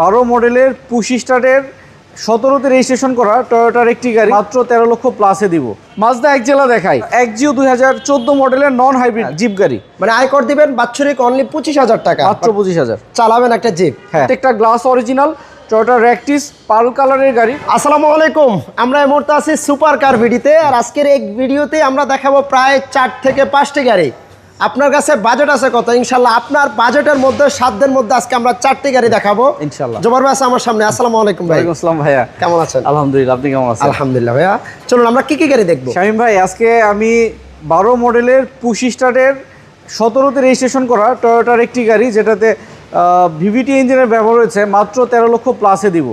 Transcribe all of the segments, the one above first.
বারো মডেলের পুশি স্টার্টের সতেরোতে রেজিস্ট্রেশন করা টয়োটার একটি গাড়ি মাত্র তেরো লক্ষ প্লাসে দিব। মাজদা এক জেলা দেখাই। এক জিও দুই হাজার চোদ্দ মডেলের নন হাইব্রিড জিপ গাড়ি। মানে আয়কর দিবেন বাৎসরিক অনলি পঁচিশ হাজার টাকা। মাত্র পঁচিশ হাজার। চালাবেন একটা জিপ হ্যাঁ। একটা গ্লাস অরিজিনাল টয়োটার র্যাকটিস পার্ল কালারের গাড়ি। আসসালামু আলাইকুম। আমরা এই মুহূর্তে আছি সুপার কার ভিডিওতে আর আজকের এক ভিডিওতে আমরা দেখাবো প্রায় চার থেকে পাঁচটি গাড়ি। আপনার কাছে বাজেট আছে কত? ইনশাল্লাহ আপনার বাজেটের মধ্যে সাধ্যের মধ্যে আজকে আমরা চারটি গাড়ি দেখাবো। ইনশাল্লাহ। জোবার ভাই আছে আমার সামনে। আসসালামু আলাইকুম ভাই। আসসালাম ভাইয়া। কেমন আছেন? আলহামদুলিল্লাহ আপনি কেমন আছেন? আলহামদুলিল্লাহ ভাইয়া। চলুন আমরা কি কি গাড়ি দেখব? শামিম ভাই আজকে আমি বারো মডেলের পুশি স্টার্টের সতেরোতে রেজিস্ট্রেশন করা টয়োটার একটি গাড়ি যেটাতে ভিভিটি ইঞ্জিনের ব্যবহার হয়েছে মাত্র তেরো লক্ষ প্লাসে দিব।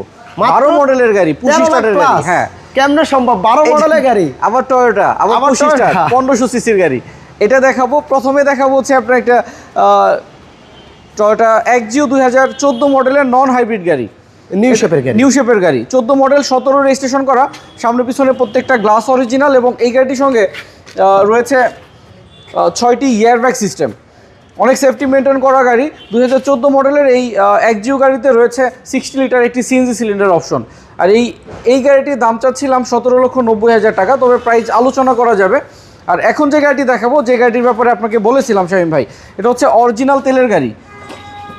বারো মডেলের গাড়ি পুশি 13 স্টার্টের গাড়ি হ্যাঁ। কেমনে সম্ভব? বারো মডেলের গাড়ি? আবার টয়োটা আবার পুশি স্টার পনেরোশো সিসির গাড়ি। এটা দেখাবো। প্রথমে দেখাবো হচ্ছে আপনার একটা টয়োটা এক জিও দুই হাজার চোদ্দ মডেলের নন হাইব্রিড গাড়ি। নিউ শেপের গাড়ি। নিউ শেপের গাড়ি। চোদ্দ মডেল সতেরো রেজিস্ট্রেশন করা। সামনে পিছনে প্রত্যেকটা গ্লাস অরিজিনাল এবং এই গাড়িটির সঙ্গে রয়েছে ছয়টি ইয়ারব্যাগ সিস্টেম অনেক সেফটি মেনটেন করা গাড়ি। দু হাজার চোদ্দ মডেলের এই একজিও গাড়িতে রয়েছে সিক্সটি লিটার একটি সিএনজি সিলিন্ডার অপশন আর এই এই গাড়িটির দাম চাচ্ছিলাম সতেরো লক্ষ নব্বই হাজার টাকা তবে প্রাইস আলোচনা করা যাবে। আর এখন যে গাড়িটি দেখাবো যে গাড়িটির ব্যাপারে আপনাকে বলেছিলাম শামীম ভাই এটা হচ্ছে অরিজিনাল তেলের গাড়ি।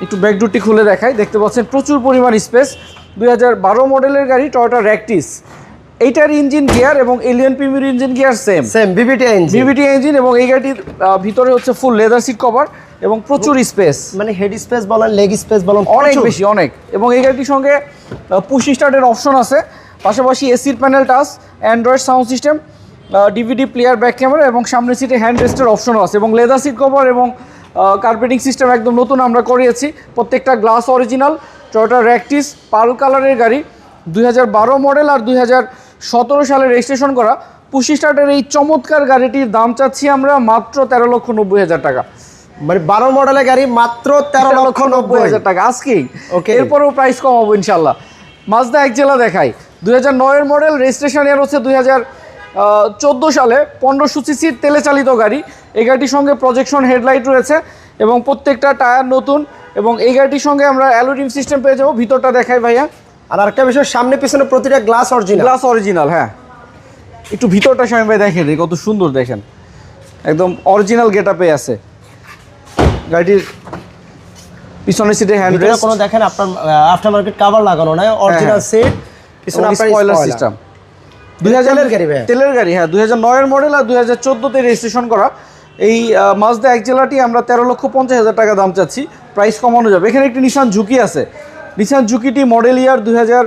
একটু ব্যাকডোরটি খুলে দেখাই। দেখতে পাচ্ছেন প্রচুর পরিমাণ স্পেস দুই মডেলের গাড়ি টয়োটা র্যাকটিস এইটার ইঞ্জিন গিয়ার এবং Allion premier engine gear same same VVT engine VVT engine এবং এই গাড়িটির ভিতরে হচ্ছে ফুল লেদার সিট কভার এবং প্রচুর স্পেস মানে হেড স্পেস বলেন লেগ স্পেস বলেন অনেক বেশি অনেক। এবং এই গাড়িটির সঙ্গে পুশ স্টার্টের অপশন আছে। পাশাপাশি এসির panel touch android sound system DVD player back camera এবং সামনের সিটে হ্যান্ড রেস্টের অপশনও আছে এবং লেদার সিট কভার এবং কার্পেটিং সিস্টেম একদম নতুন আমরা করিয়েছি। প্রত্যেকটা glass original Toyota Ractis pearl কালারের গাড়ি দুই হাজার বারো মডেল আর দু হাজার সতেরো সালে রেজিস্ট্রেশন করা। পুশি স্টার্টের এই চমৎকার গাড়িটির দাম চাচ্ছি আমরা মাত্র তেরো লক্ষ নব্বই হাজার টাকা। মানে বারো মডেলের গাড়ি মাত্র তেরো লক্ষ নব্বই হাজার হাজার টাকা। আজকেই। ওকে। এরপরেও প্রাইস কমাবো ইনশাল্লাহ মাজদা এক জেলা দেখাই। দুই হাজার নয়ের মডেল রেজিস্ট্রেশন এর হচ্ছে দুই হাজার চোদ্দ সালে পনেরোশো সিসির তেলে চালিত গাড়ি। এই গাড়িটির সঙ্গে প্রজেকশন হেডলাইট রয়েছে এবং প্রত্যেকটা টায়ার নতুন এবং এই গাড়িটির সঙ্গে আমরা অ্যালোডিম সিস্টেম পেয়ে যাব। ভিতরটা দেখাই ভাইয়া। আর আরেকটা বিষয় সামনে পিছনে প্রতিটা গ্লাস অরিজিনাল গ্লাস অরিজিনাল হ্যাঁ। একটু ভিতরটা স্বামী ভাই দেখেন কত সুন্দর দেখেন। একদম অরিজিনাল গেট আপে আছে। গাড়িটির পিছনের সিটে হ্যান্ড কোনো দেখেন আপনার আফটার মার্কেট কাভার লাগানো নাই অরিজিনাল। সিট পিছনে আপনার স্পয়লার সিস্টেম এটা তেলের গাড়ি ভাই? তেলের গাড়ি হ্যাঁ দুই হাজার নয়ের মডেল আর দুই হাজার চোদ্দোতে রেজিস্ট্রেশন করা। এই মাজদা এক জেলাটি আমরা তেরো লক্ষ পঞ্চাশ হাজার টাকা দাম চাচ্ছি। প্রাইস কমানো যাবে এখানে একটি নিশান ঝুঁকি আছে। নিশান ঝুঁকিটি মডেল ইয়ার দুই হাজার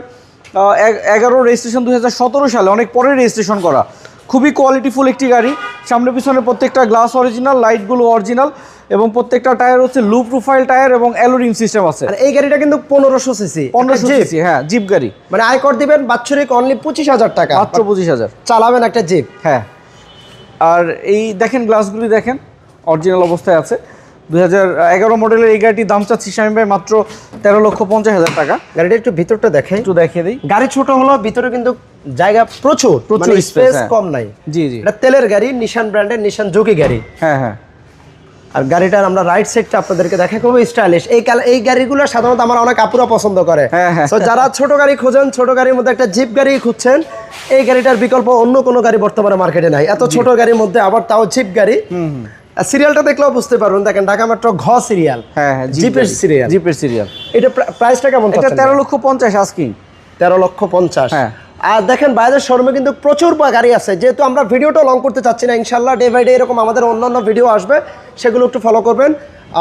এগারো রেজিস্ট্রেশন দুই সতেরো সালে অনেক পরে রেজিস্ট্রেশন করা। খুবই কোয়ালিটিফুল একটি গাড়ি। সামনে পিছনে প্রত্যেকটা গ্লাস অরিজিনাল লাইটগুলো অরিজিনাল এবং প্রত্যেকটা টায়ার হচ্ছে লু প্রোফাইল টায়ার এবং অ্যালোরিং সিস্টেম আছে। আর এই গাড়িটা কিন্তু পনেরোশো সিসি পনেরোশো সিসি হ্যাঁ জিপ গাড়ি। মানে আয়কর দিবেন বাৎসরিক অনলি পঁচিশ হাজার টাকা। মাত্র পঁচিশ হাজার। চালাবেন একটা জিপ হ্যাঁ। আর এই দেখেন গ্লাসগুলি দেখেন অরিজিনাল অবস্থায় আছে। দুই হাজার এগারো মডেলের এই গাড়িটির দাম চাচ্ছি স্বামী ভাই মাত্র তেরো লক্ষ পঞ্চাশ হাজার টাকা। গাড়িটা একটু ভিতরটা দেখেন একটু দেখিয়ে দিই। গাড়ি ছোট হলো ভিতরে কিন্তু জায়গা প্রচুর প্রচুর মানে স্পেস হ্যাঁ। কম নাই। জি জি। এটা তেলের গাড়ি নিশান ব্র্যান্ডের নিশান জোকি গাড়ি। হ্যাঁ হ্যাঁ। আর গাড়িটার আমরা রাইট সাইডটা আপনাদেরকে দেখা খুবই স্টাইলিশ এই এই গাড়িগুলো সাধারণত আমার অনেক আপুরা পছন্দ করে। হ্যাঁ, হ্যাঁ। তো যারা ছোট গাড়ি খোঁজেন ছোট গাড়ির মধ্যে একটা জিপ গাড়ি খুঁজছেন এই গাড়িটার বিকল্প অন্য কোনো গাড়ি বর্তমানে মার্কেটে নাই। এত ছোট গাড়ির মধ্যে আবার তাও জিপ গাড়ি। সিরিয়ালটা দেখলেও বুঝতে পারবেন দেখেন ঢাকা মেট্রো ঘ সিরিয়াল হ্যাঁ হ্যাঁ জিপের সিরিয়াল জিপের সিরিয়াল এটা প্রাইসটা কেমন এটা তেরো লক্ষ পঞ্চাশ আস্কিং। তেরো লক্ষ পঞ্চাশ। হ্যাঁ। আর দেখেন বাইরের শোরুমে কিন্তু প্রচুর গাড়ি আছে। যেহেতু আমরা ভিডিওটা লং করতে চাচ্ছি না ইনশাল্লাহ ডে বাই ডে এরকম আমাদের অন্যান্য ভিডিও আসবে সেগুলো একটু ফলো করবেন।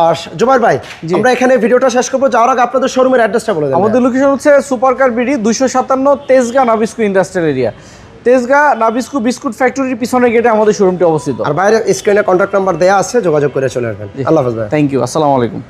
আর জুবাইর ভাই আমরা এখানে ভিডিওটা শেষ করব যাওয়ার আগে আপনাদের শোরুমের অ্যাড্রেসটা বলে দেন আমাদের লোকেশন হচ্ছে সুপারকার বিডি দুইশো সাতান্ন Tejgaon Nabisco industrial area Tejgaon Nabisco biscuit ফ্যাক্টরির পিছনে গেটে আমাদের শোরুমটি অবস্থিত। আর বাইরে স্ক্রিনে কন্ট্যাক্ট নাম্বার দেওয়া আছে যোগাযোগ করে চলে আসবেন। আল্লাহ হাফেজ ভাই থ্যাংক ইউ আসসালামু আলাইকুম।